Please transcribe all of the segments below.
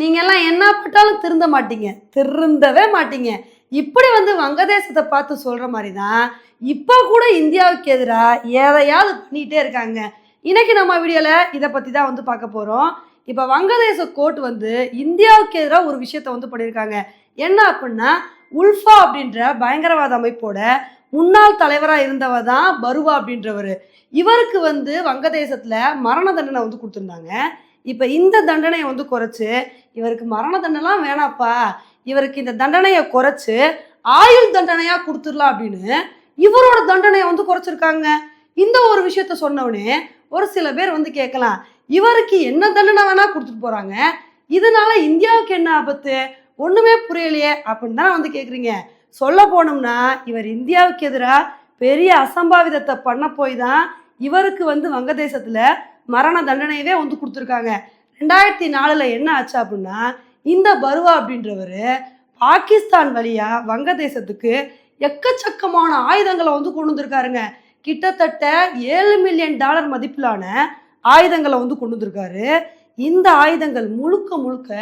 நீங்கள்லாம் என்ன பட்டாலும் திருந்த மாட்டீங்க. திருந்தவே மாட்டீங்க. இப்படி வந்து வங்கதேசத்தை பார்த்து சொல்கிற மாதிரி தான் இப்போ கூட இந்தியாவுக்கு எதிராக எதையாவது பண்ணிகிட்டே இருக்காங்க. இன்றைக்கி நம்ம வீடியோவில் இதை பற்றி தான் வந்து பார்க்க போகிறோம் இப்போ வங்கதேச கோர்ட் வந்து இந்தியாவுக்கு எதிராக ஒரு விஷயத்த வந்து பண்ணியிருக்காங்க. என்ன அப்படின்னா உல்ஃபா அப்படின்ற பயங்கரவாத அமைப்போட முன்னாள் தலைவராக இருந்தவ தான் பருவா அப்படின்றவர். இவருக்கு வந்து வங்கதேசத்தில் மரண தண்டனை வந்து கொடுத்துருந்தாங்க. இப்போ இந்த தண்டனையை வந்து குறைச்சு இவருக்கு மரண தண்டனைலாம் வேணாப்பா. இவருக்கு இந்த தண்டனையை குறைச்சு ஆயுள் தண்டனையாக கொடுத்துடலாம் அப்படின்னு இவரோட தண்டனையை வந்து குறைச்சிருக்காங்க. இந்த ஒரு விஷயத்த சொன்னவனே ஒரு சில பேர் வந்து கேட்கலாம் இவருக்கு என்ன தண்டனை வேணால் கொடுத்துட்டு போகிறாங்க இதனால இந்தியாவுக்கு என்ன ஆபத்து? ஒன்றுமே புரியலையே அப்படின்னு தான் வந்து கேட்குறீங்க சொல்ல போனோம்னா இவர் இந்தியாவுக்கு எதிராக பெரிய அசம்பாவிதத்தை பண்ண போய் தான் இவருக்கு வந்து வங்கதேசத்தில் மரண தண்டனையவே வந்து கொடுத்துருக்காங்க. ரெண்டாயிரத்தி நாலில் என்ன ஆச்சு அப்படின்னா இந்த பருவா அப்படின்றவர் பாகிஸ்தான் வழியாக வங்கதேசத்துக்கு எக்கச்சக்கமான ஆயுதங்களை வந்து கொண்டு வந்திருக்காருங்க. கிட்டத்தட்ட ஏழு மில்லியன் டாலர் மதிப்பிலான ஆயுதங்களை வந்து கொண்டு வந்திருக்காரு. இந்த ஆயுதங்கள் முழுக்க முழுக்க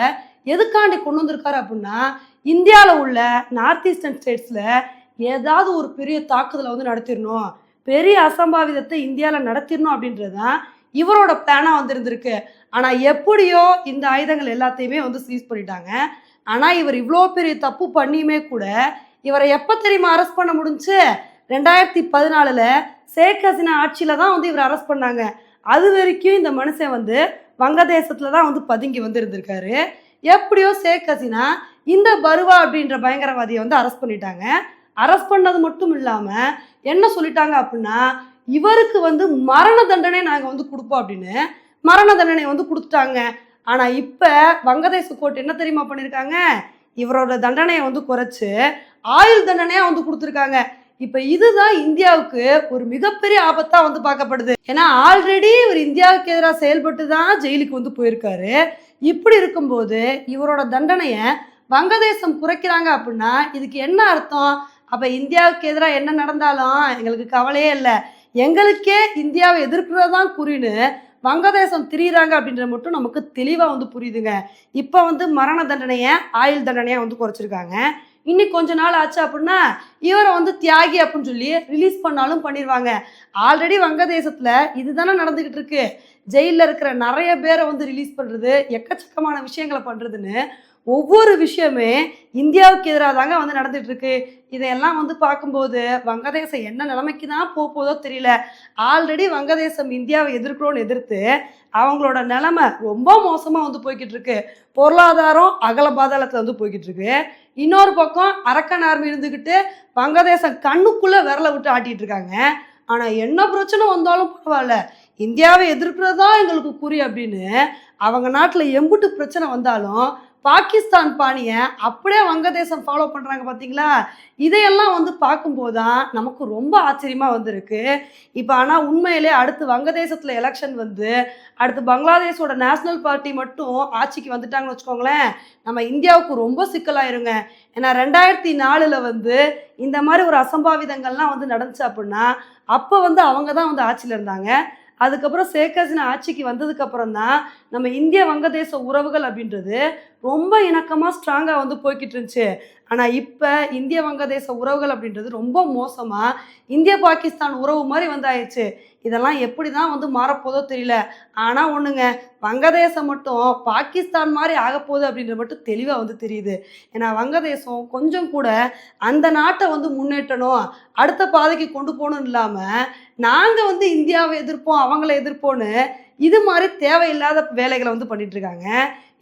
எதுக்காண்டி கொண்டு வந்திருக்காரு அப்படின்னா இந்தியாவில் உள்ள நார்த் ஈஸ்டர்ன் ஸ்டேட்ஸில் ஏதாவது ஒரு பெரிய தாக்குதலை வந்து நடத்திடணும். பெரிய அசம்பாவிதத்தை இந்தியாவில் நடத்திடணும் அப்படின்றது தான் இவரோட பிளானாக வந்திருந்திருக்கு. ஆனால் எப்படியோ இந்த ஆயுதங்கள் எல்லாத்தையுமே வந்து சீஸ் பண்ணிட்டாங்க. ஆனால் இவர் இவ்வளோ பெரிய தப்பு பண்ணியுமே கூட இவரை எப்போ தெரியுமா அரெஸ்ட் பண்ண முடிஞ்சு? ரெண்டாயிரத்தி பதினாலில் ஷேக் ஹசீனா ஆட்சியில் தான் வந்து இவர் அரெஸ்ட் பண்ணாங்க. அது வரைக்கும் இந்த மனுஷன் வந்து வங்கதேசத்தில் தான் வந்து பதுங்கி வந்து இருந்திருக்காரு எப்படியோ ஷேக் ஹசீனா இந்த பருவா அப்படின்ற பயங்கரவாதியை வந்து அரெஸ்ட் பண்ணிட்டாங்க. அரெஸ்ட் பண்ணது மட்டும் இல்லாமல் என்ன சொல்லிட்டாங்க அப்படின்னா இவருக்கு வந்து மரண தண்டனை நாங்கள் வந்து கொடுப்போம் அப்படின்னு மரண தண்டனை வந்து கொடுத்துட்டாங்க. ஆனால் இப்போ வங்கதேச கோர்ட் என்ன தெரியுமா பண்ணியிருக்காங்க இவரோட தண்டனையை வந்து குறைச்சு ஆயுள் தண்டனையாக வந்து கொடுத்துருக்காங்க. இப்போ இதுதான் இந்தியாவுக்கு ஒரு மிகப்பெரிய ஆபத்தாக வந்து பார்க்கப்படுது. ஏன்னா ஆல்ரெடி இவர் இந்தியாவுக்கு எதிராக செயல்பட்டு தான் ஜெயிலுக்கு வந்து போயிருக்காரு. இப்படி இருக்கும்போது இவரோட தண்டனையை வங்கதேசம் குறைக்கிறாங்க அப்படின்னா இதுக்கு என்ன அர்த்தம்? அப்போ இந்தியாவுக்கு எதிராக என்ன நடந்தாலும் எங்களுக்கு கவலையே இல்லை. எங்களுக்கே இந்தியாவை எதிர்க்கிறது தான் குறின்னு வங்கதேசம் திரியிறாங்க அப்படின்றது மட்டும் நமக்கு தெளிவாக வந்து புரியுதுங்க. இப்போ வந்து மரண தண்டனையை ஆயுள் தண்டனையாக வந்து குறைச்சிருக்காங்க. இன்னைக்கு கொஞ்ச நாள் ஆச்சு அப்படின்னா இவரை வந்து தியாகி அப்படின்னு சொல்லி ரிலீஸ் பண்ணாலும் பண்ணிடுவாங்க ஆல்ரெடி வங்கதேசத்தில் இதுதானே நடந்துக்கிட்டு இருக்கு. ஜெயிலில் இருக்கிற நிறைய பேரை வந்து ரிலீஸ் பண்ணுறது எக்கச்சக்கமான விஷயங்களை பண்ணுறதுன்னு ஒவ்வொரு விஷயமே இந்தியாவுக்கு எதிராக தாங்க வந்து நடந்துட்டு இருக்கு இதையெல்லாம் வந்து பார்க்கும்போது வங்கதேசம் என்ன நிலைமைக்கு தான் போக போதோ தெரியல. ஆல்ரெடி வங்கதேசம் இந்தியாவை எதிர்க்கிறோன்னு எதிர்த்து அவங்களோட நிலைமை ரொம்ப மோசமாக வந்து போய்கிட்டு இருக்கு பொருளாதாரம் அகல பாதாளத்தில் வந்து போய்கிட்டு இருக்கு இன்னொரு பக்கம் அரக்கன் ஆர்மி இருந்துக்கிட்டு வங்கதேசம் கண்ணுக்குள்ளே விரலை விட்டு ஆட்டிகிட்டு இருக்காங்க ஆனால் என்ன பிரச்சனை வந்தாலும் பரவாயில்ல. இந்தியாவை எதிர்க்கிறது தான் எங்களுக்கு குறி அப்படின்னு அவங்க நாட்டில் எம்புட்டு பிரச்சனை வந்தாலும் பாகிஸ்தான் பாணியை அப்படியே வங்கதேசம் ஃபாலோ பண்ணுறாங்க பார்த்தீங்களா இதையெல்லாம் வந்து பார்க்கும்போது தான் நமக்கு ரொம்ப ஆச்சரியமாக வந்திருக்கு. இப்போ ஆனால் உண்மையிலே அடுத்து வங்கதேசத்தில் எலெக்ஷன் வந்து அடுத்து பங்களாதேஷோட நேஷ்னல் பார்ட்டி மட்டும் ஆட்சிக்கு வந்துட்டாங்கன்னு வச்சுக்கோங்களேன் நம்ம இந்தியாவுக்கு ரொம்ப சிக்கலாயிருங்க. ஏன்னா ரெண்டாயிரத்தி நாலில் வந்து இந்த மாதிரி ஒரு அசம்பாவிதங்கள்லாம் வந்து நடந்துச்சு அப்படின்னா அப்போ வந்து அவங்க தான் வந்து ஆட்சியில் இருந்தாங்க. அதுக்கப்புறம் ஷேக் ஹசீனா ஆட்சிக்கு வந்ததுக்கப்புறம் தான் நம்ம இந்திய வங்கதேச உறவுகள் அப்படின்றது ரொம்ப இணக்கமாக ஸ்ட்ராங்காக வந்து போய்கிட்டு இருந்துச்சு. ஆனால் இப்போ இந்திய வங்கதேச உறவுகள் அப்படின்றது ரொம்ப மோசமாக இந்திய பாகிஸ்தான் உறவு மாதிரி வந்து ஆயிடுச்சு. இதெல்லாம் எப்படி தான் வந்து மாறப்போதோ தெரியல. ஆனால் ஒன்றுங்க வங்கதேசம் மட்டும் பாகிஸ்தான் மாதிரி ஆகப்போகுது அப்படின்றது மட்டும் தெளிவாக வந்து தெரியுது. ஏன்னா வங்கதேசம் கொஞ்சம் கூட அந்த நாட்டை வந்து முன்னேற்றணும் அடுத்த பாதைக்கு கொண்டு போகணும் இல்லாமல் நாங்கள் வந்து இந்தியாவை எதிர்ப்போம் அவங்கள எதிர்ப்போன்னு இது மாதிரி தேவையில்லாத வேலைகளை வந்து பண்ணிட்டு இருக்காங்க.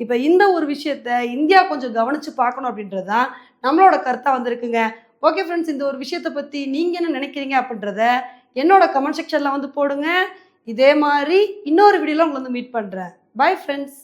இப்போ இந்த ஒரு விஷயத்த இந்தியா கொஞ்சம் கவனித்து பார்க்கணும் அப்படின்றது தான் நம்மளோட கருத்தாக வந்திருக்குங்க. ஓகே ஃப்ரெண்ட்ஸ் இந்த ஒரு விஷயத்தை பற்றி நீங்கள் என்ன நினைக்கிறீங்க அப்படின்றத என்னோட கமெண்ட் செக்ஷனில் வந்து போடுங்க. இதே மாதிரி இன்னொரு வீடியோவில் உங்களை வந்து மீட் பண்ணுறேன் பை ஃப்ரெண்ட்ஸ்